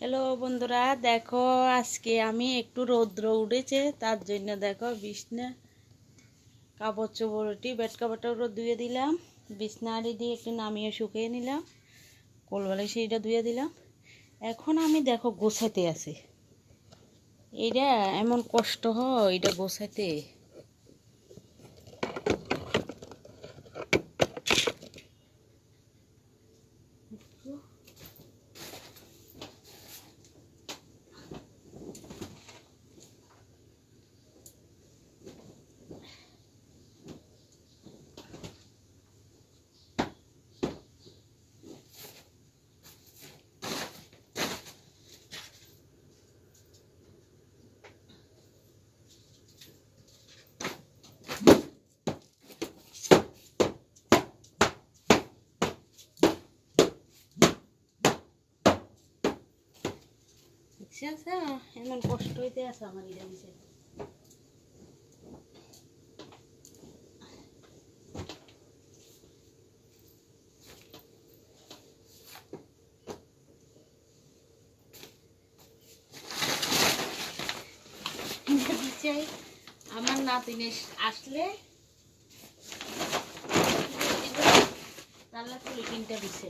Hello বন্ধুরা, দেখো আজকে আমি একটু রৌদ্র উঠেছে, তার জন্য দেখো বিছনা, কাপড় চোপড়টি বেড কাপড়টা ধুয়ে দিলাম, বিছনা আড়ি দিয়ে একটু নামিয়ে শুকিয়ে নিলাম কোলবালে সেইটা ধুয়ে দিলাম। এখন আমি দেখো গোছাতে আছি। এইটা এমন কষ্ট হয় এটা গোছাতে। এমন কষ্ট হইতে আছে আমার চাই আমার নাতিনে আসলে তাহলে পুলি কিনতে দিছে।